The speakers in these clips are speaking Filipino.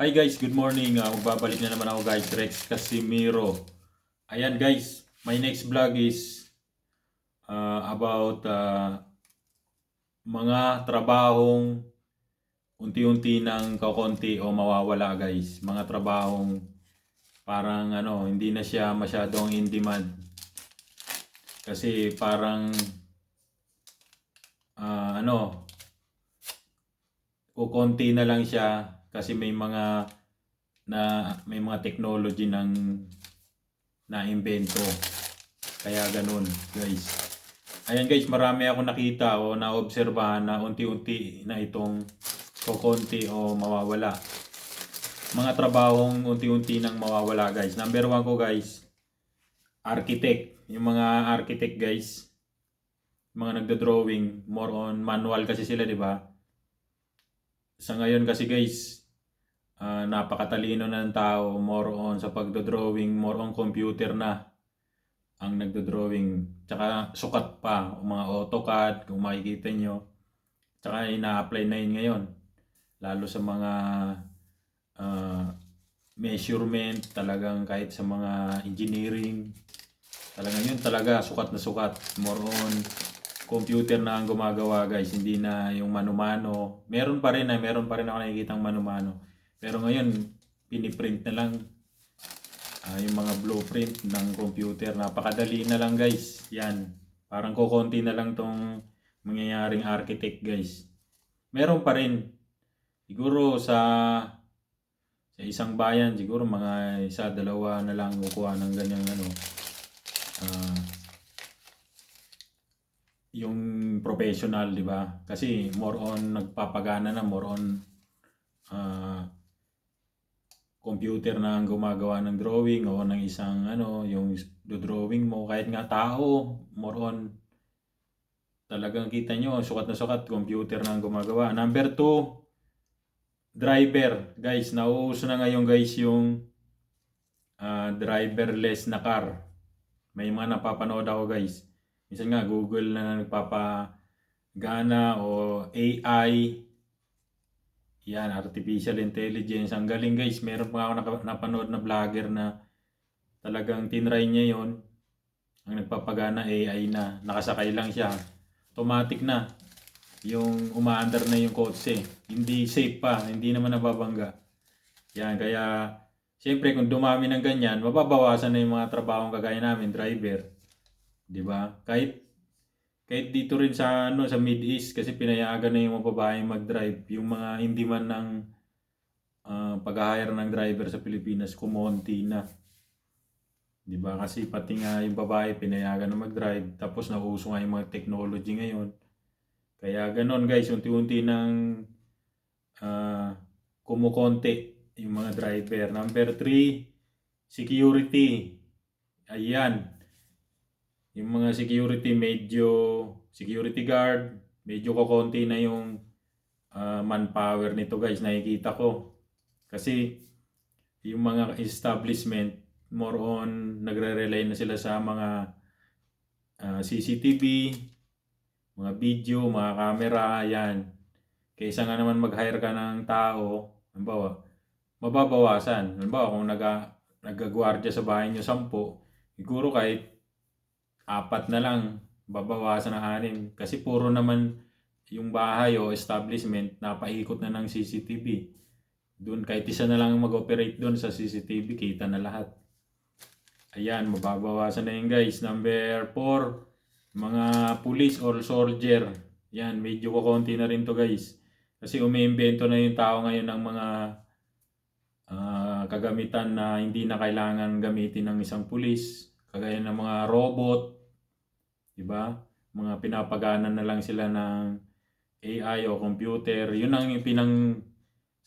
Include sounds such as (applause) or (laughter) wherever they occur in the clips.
Hi guys, good morning. Uh, magbabalik na naman ako guys, Rex Casimiro. Ayan guys, my next vlog is uh, about uh, mga trabahong unti-unti ng kakonti o mawawala guys. Mga trabahong parang ano, hindi na siya masyadong in demand. Kasi parang ah, ano, kukonti na lang siya kasi may mga na may mga technology ng na-invento. Kaya ganun, guys. Ayan guys, marami ako nakita o naobserbahan na unti-unti na itong kukonti o mawawala. Mga trabahong unti-unti nang mawawala guys. Number one ko guys, architect. Yung mga architect guys, mga nagda-drawing, more on manual kasi sila, di ba? Sa ngayon kasi guys, ah, napakatalino na ng tao, more on sa pagdo-drawing, more on computer na ang nagdo-drawing. Tsaka sukat pa, mga AutoCAD, kung makikita nyo. Tsaka ina-apply na yun ngayon. Lalo sa mga ah, measurement, talagang kahit sa mga engineering, talagang yun talaga, sukat na sukat. More on computer na ang gumagawa guys, hindi na yung mano-mano. Meron pa rin na, meron pa rin ako nakikitang mano-mano. Pero ngayon, piniprint na lang ah, yung mga blueprint ng computer. Napakadali na lang guys. Yan. Parang kukonti na lang tong mangyayaring architect guys. Meron pa rin. Siguro sa sa isang bayan, siguro mga isa, dalawa na lang kukuha ng ganyang ano. ah, yung professional, di ba? Kasi more on nagpapagana na, more on ah, computer na ang gumagawa ng drawing o ng isang ano, yung drawing mo kahit nga tao, more on talagang kita nyo, sukat na sukat, computer na ang gumagawa. Number two, driver. Guys, nauuso na ngayon guys yung ah, driverless na car. May mga napapanood ako guys. Minsan nga Google na nagpapagana o AI. Yan, artificial intelligence. Ang galing guys. Meron pa ako napanood na vlogger na talagang tinry niya yon Ang nagpapagana AI na. Nakasakay lang siya. Automatic na. Yung umaandar na yung kotse. Hindi safe pa. Hindi naman nababangga. Yan, kaya Siyempre, kung dumami ng ganyan, mababawasan na yung mga trabahong kagaya namin, driver. 'Di ba? Kahit kahit dito rin sa ano sa Mid East kasi pinayagan na yung mga babae mag-drive, yung mga hindi man ng ah, pag-hire ng driver sa Pilipinas kumonti na. 'Di ba? Kasi pati nga yung babae pinayagan na mag-drive, tapos nauuso nga yung mga technology ngayon. Kaya ganon guys, unti-unti nang ah, kumukonti yung mga driver. Number 3, security. Ayan. Yung mga security medyo security guard, medyo kokonti na yung ah, manpower nito guys, nakikita ko. Kasi yung mga establishment more on nagre-rely na sila sa mga ah, CCTV, mga video, mga camera, yan. Kaysa nga naman mag-hire ka ng tao, halimbawa, mababawasan. Halimbawa, kung naga, nagagwardya sa bahay nyo sampo, siguro kahit apat na lang, babawasan ng anim. Kasi puro naman yung bahay o establishment, napaikot na ng CCTV. Doon, kahit isa na lang mag-operate doon sa CCTV, kita na lahat. Ayan, mababawasan na yun guys. Number 4, mga police or soldier. Yan, medyo kukonti na rin to guys. Kasi umiimbento na yung tao ngayon ng mga ah, kagamitan na hindi na kailangan gamitin ng isang pulis. Kagaya ng mga robot, di ba? Mga pinapagana na lang sila ng AI o computer. Yun ang pinang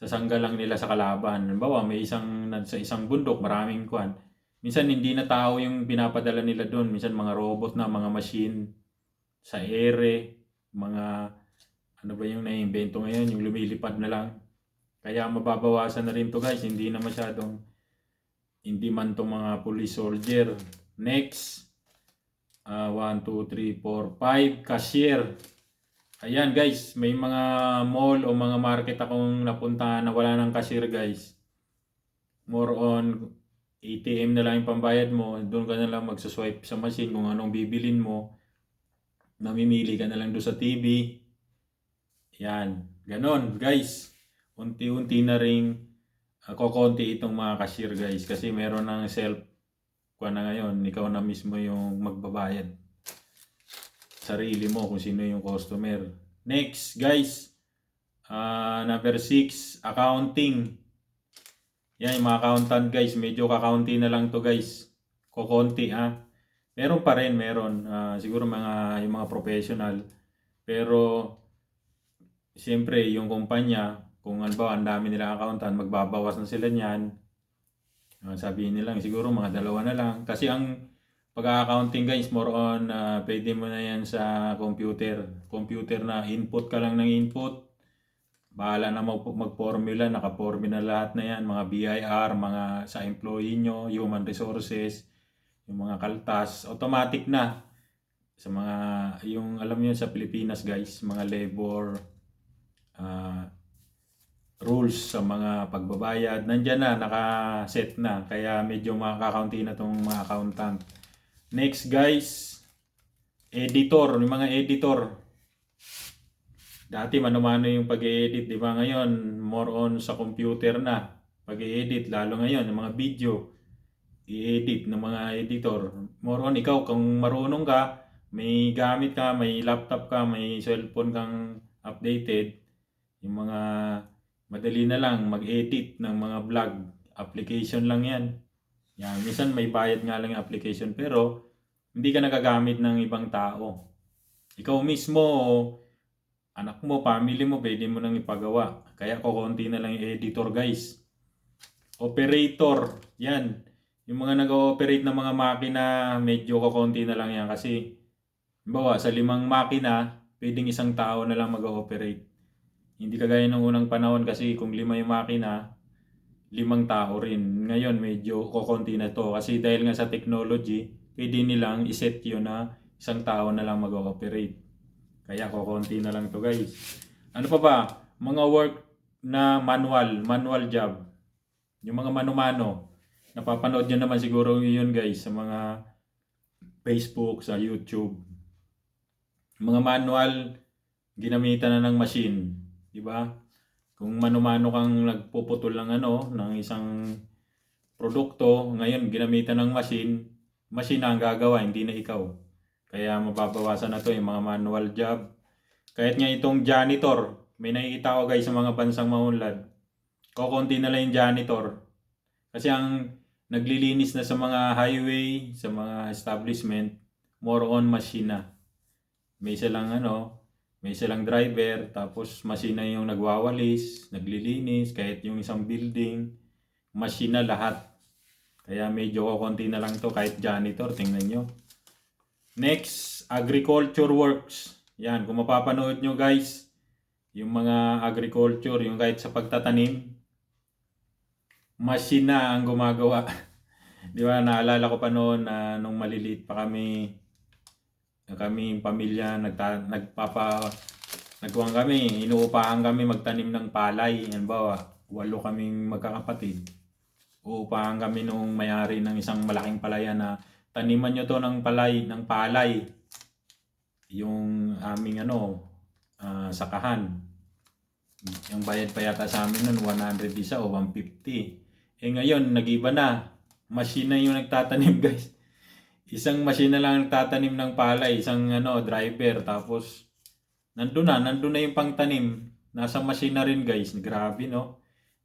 sasangga lang nila sa kalaban. Halimbawa, may isang sa isang bundok, maraming kwan. Minsan hindi na tao yung pinapadala nila doon. Minsan mga robot na, mga machine sa ere, mga ano ba yung naiimbento ngayon, yung lumilipad na lang. Kaya mababawasan na rin to guys, hindi na masyadong hindi man to mga police soldier. Next, 1, 2, 3, 4, 5, cashier. Ayan guys, may mga mall o mga market akong napuntahan na wala ng cashier guys. More on ATM na lang yung pambayad mo. Doon ka na lang magsuswipe sa machine kung anong bibilin mo. Namimili ka na lang doon sa TV. Yan. Ganon guys. Unti-unti na ring uh, kokonti itong mga cashier guys. Kasi meron ng self kuha na ngayon. Ikaw na mismo yung magbabayad sarili mo kung sino yung customer. Next, guys. Ah, number 6, accounting. Yan, yung mga accountant guys, medyo kakaunti na lang to guys. Kokonti ha. Meron pa rin, meron. Ah, siguro mga, yung mga professional. Pero, siyempre, yung kumpanya, kung ba, ang dami nilang accountant, magbabawas na sila niyan. Ah, sabihin nila, siguro mga dalawa na lang. Kasi ang pag-accounting guys, more on uh, pwede mo na yan sa computer. Computer na input ka lang ng input. Bahala na mag- mag-formula, naka-formula lahat na yan. Mga BIR, mga sa employee nyo, human resources, yung mga kaltas, automatic na. Sa mga, yung alam niyo sa Pilipinas guys, mga labor uh, rules sa mga pagbabayad, nandyan na, naka-set na. Kaya medyo makakaunti na tong mga accountant. Next guys, editor, yung mga editor. Dati mano-mano yung pag-edit, di ba? Ngayon, more on sa computer na. Pag-edit, lalo ngayon, yung mga video, i-edit ng mga editor. More on, ikaw, kung marunong ka, may gamit ka, may laptop ka, may cellphone kang updated, yung mga madali na lang mag-edit ng mga vlog, application lang yan. Yan, minsan may bayad nga lang yung application pero hindi ka nagagamit ng ibang tao. Ikaw mismo, anak mo, family mo, pwede mo nang ipagawa. Kaya kukunti na lang yung editor guys. Operator, yan. Yung mga nag-ooperate ng mga makina, medyo kukunti na lang yan kasi bawa sa limang makina, pwedeng isang tao na lang mag-ooperate. Hindi kagaya ng unang panahon kasi kung lima yung makina, limang tao rin. Ngayon medyo kokonti na to kasi dahil nga sa technology, pwede nilang iset yun na isang tao na lang mag-ooperate. Kaya kokonti na lang to guys. Ano pa ba? Mga work na manual, manual job. Yung mga mano-mano. Napapanood nyo naman siguro yun guys sa mga Facebook, sa YouTube. Mga manual, ginamitan na ng machine. Di ba? Kung mano-mano kang nagpuputol ng ano, ng isang produkto, ngayon ginamitan ng machine, machine na ang gagawa, hindi na ikaw. Kaya mababawasan na to yung mga manual job. Kahit nga itong janitor, may nakikita ko guys sa mga bansang maunlad, kokonti na lang yung janitor. Kasi ang naglilinis na sa mga highway, sa mga establishment, more on machine na. May silang ano, may silang driver, tapos machine na yung nagwawalis, naglilinis, kahit yung isang building, machine na lahat. Kaya medyo konti na lang to kahit janitor, tingnan nyo. Next, agriculture works. Yan, kung mapapanood nyo guys, yung mga agriculture, yung kahit sa pagtatanim, machine na ang gumagawa. (laughs) Di ba, naalala ko pa noon na nung maliliit pa kami, kami pamilya nagta, nagpapa nagkuhan kami, inuupahan kami magtanim ng palay. Ba, walo kaming magkakapatid. Uupahan kami nung mayari ng isang malaking palayan na taniman nyo to ng palay, ng palay. Yung aming ano, uh, sakahan. Yung bayad pa yata sa amin nun, 100 isa o 150. Eh ngayon, nag-iba na. Machine na yung nagtatanim (laughs) guys isang machine na lang tatanim ng palay, isang ano, driver, tapos nandun na, nandun na yung pangtanim. Nasa machine na rin guys, grabe no.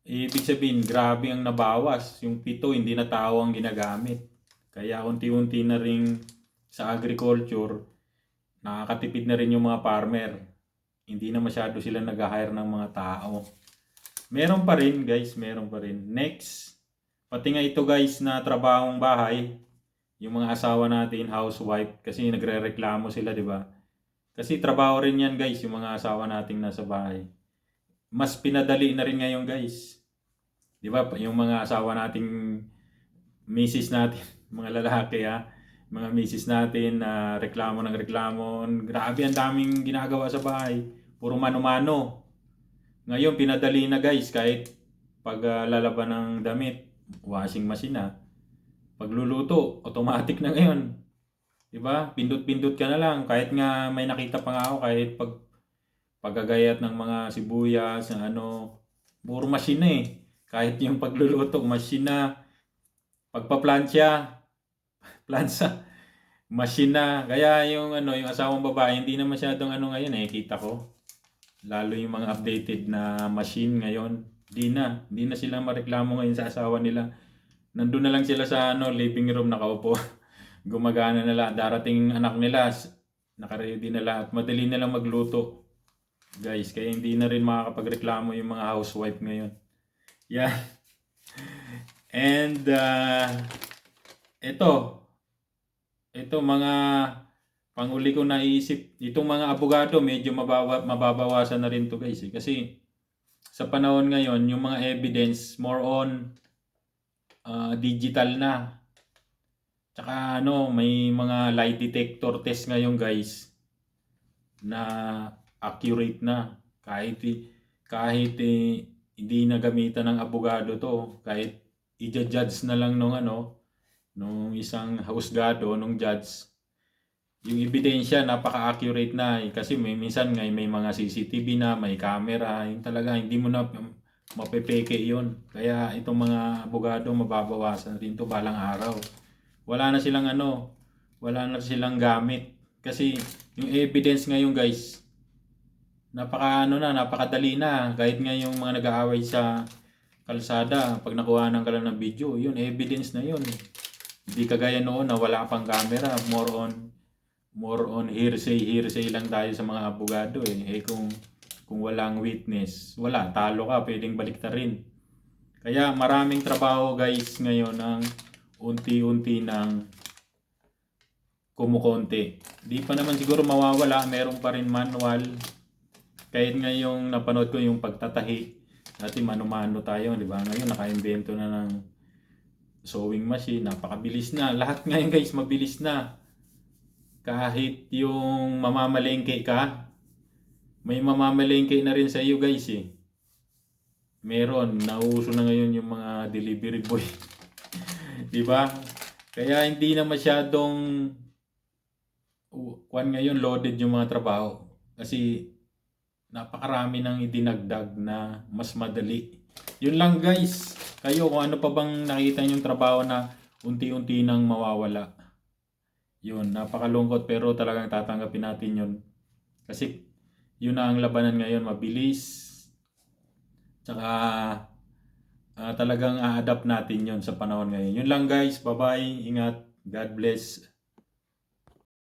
Ibig sabihin, grabe ang nabawas. Yung pito, hindi na tao ang ginagamit. Kaya unti-unti na rin sa agriculture, nakakatipid na rin yung mga farmer. Hindi na masyado sila nag-hire ng mga tao. Meron pa rin guys, meron pa rin. Next, pati nga ito guys na trabahong bahay, yung mga asawa natin, housewife, kasi nagre-reklamo sila, di ba? Kasi trabaho rin yan, guys, yung mga asawa nating nasa bahay. Mas pinadali na rin ngayon, guys. Di ba? Yung mga asawa nating misis natin, (laughs) mga lalaki, ha? mga misis natin na reklamo ng reklamo. Grabe, ang daming ginagawa sa bahay. Puro mano-mano. Ngayon, pinadali na guys, kahit pag ah, lalaban ng damit, washing machine na. Pagluluto, automatic na ngayon. 'Di ba? Pindot-pindot ka na lang. Kahit nga may nakita pa nga ako, kahit pag paggagayat ng mga sibuyas, ng ano, puro machine na eh. Kahit yung pagluluto, machine na. Pagpa-plancha, (laughs) plansa, machine na. Kaya yung ano, yung asawang babae, hindi na masyadong ano ngayon eh, kita ko. Lalo yung mga updated na machine ngayon, di na. Di na sila mareklamo ngayon sa asawa nila. Nandun na lang sila sa ano, living room nakaupo. (laughs) Gumagana na lang. Darating anak nila, nakaready na lahat. Madali na lang magluto. Guys, kaya hindi na rin makakapagreklamo yung mga housewife ngayon. Yeah. (laughs) And, uh, ito, ito mga panguli ko naisip, itong mga abogado medyo mabawa, mababawasan na rin to guys. Eh. Kasi sa panahon ngayon, yung mga evidence more on ah, digital na. Tsaka ano, may mga lie detector test ngayon guys na accurate na. Kahit kahit eh, hindi na gamitan ng abogado to, kahit i-judge na lang nung ano, nung isang husgado, nung judge, yung ebidensya napaka-accurate na eh. kasi may minsan nga may mga CCTV na, may camera, yung talaga hindi mo na mapepeke yun. Kaya itong mga abogado mababawasan rin to balang araw. Wala na silang ano, wala na silang gamit. Kasi yung evidence ngayon guys, napaka ano na, napakadali na. Kahit nga yung mga nag-aaway sa kalsada, pag nakuha ka lang ng video, yun, evidence na yun. Hindi kagaya noon na wala pang camera, more on more on hearsay, hearsay lang tayo sa mga abogado eh. Eh kung kung walang witness, wala, talo ka, pwedeng balikta rin. Kaya maraming trabaho guys ngayon ang unti-unti ng kumukonti. Di pa naman siguro mawawala, meron pa rin manual. Kahit nga yung napanood ko yung pagtatahi, dati mano-mano tayo, di ba? Ngayon naka-invento na ng sewing machine, napakabilis na. Lahat ngayon guys, mabilis na. Kahit yung mamamalengke ka, may mamamalengke na rin sa iyo guys eh. Meron, nauso na ngayon yung mga delivery boy. (laughs) di ba? Kaya hindi na masyadong kwan ngayon loaded yung mga trabaho. Kasi napakarami nang idinagdag na mas madali. Yun lang guys. Kayo kung ano pa bang nakita yung trabaho na unti-unti nang mawawala. Yun, napakalungkot pero talagang tatanggapin natin yun. Kasi yun na ang labanan ngayon, mabilis. Tsaka ah, talagang a-adapt natin yun sa panahon ngayon. Yun lang guys, bye-bye, ingat, God bless.